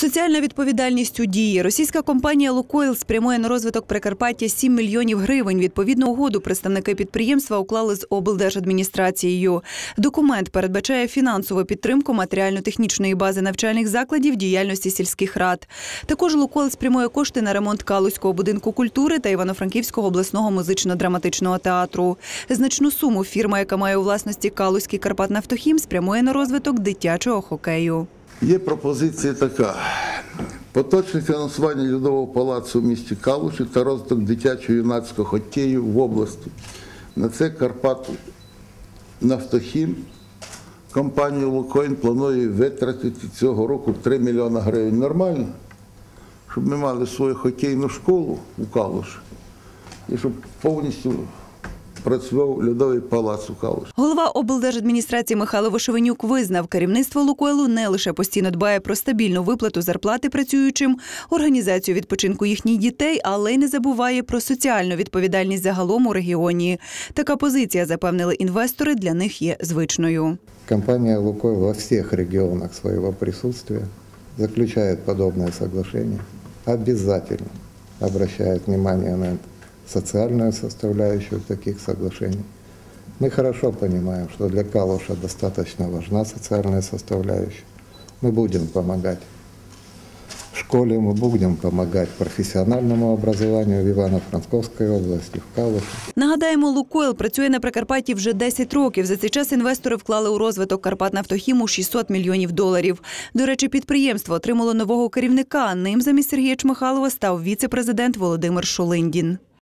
Соціальна відповідальність у дії. Російська компанія «Лукойл» спрямує на розвиток Прикарпаття 7 мільйонів гривень. Відповідну угоду представники підприємства уклали з облдержадміністрацією. Документ передбачає фінансову підтримку матеріально-технічної бази навчальних закладів діяльності сільських рад. Також «Лукойл» спрямує кошти на ремонт Калузького будинку культури та Івано-Франківського обласного музично-драматичного театру. Значну суму фірма, яка має у власності Калузький Карпатнафтохім, спрямує на розвиток дитячого хокею. Є пропозиція така. Поточне фінансування Льодового палацу в місті Калуші та розвиток дитячого юнацького хокею в області. На це Карпат Нафтохім компанія Лукоін планує витратити цього року 3 мільйони гривень. Нормально? Щоб ми мали свою хокейну школу у Калуші і щоб повністю працював Льодовий палац у Калуші. Голова облдержадміністрації Михайло Вишевенюк визнав, керівництво Лукойлу не лише постійно дбає про стабільну виплату зарплати працюючим, організацію відпочинку їхніх дітей, але й не забуває про соціальну відповідальність загалом у регіоні. Така позиція, запевнили інвестори, для них є звичною. Компания «Лукойл» во всех регионах своего присутствия заключает подобное соглашение, обязательно обращает внимание на социальную составляющую таких соглашений. Мы хорошо понимаем, что для Калуша достаточно важна социальная составляющая. Мы будем помогать школе, мы будем помогать профессиональному образованию в Ивано-Франковской области, в Калуше. Нагадаємо, Лукойл працює на Прикарпатті вже 10 років. За цей час інвестори вклали у розвиток Карпатнафтохіму 600 мільйонів доларів. До речі, підприємство отримало нового керівника. Ним замість Сергія Чмихалова став віце-президент Володимир Шулиндін.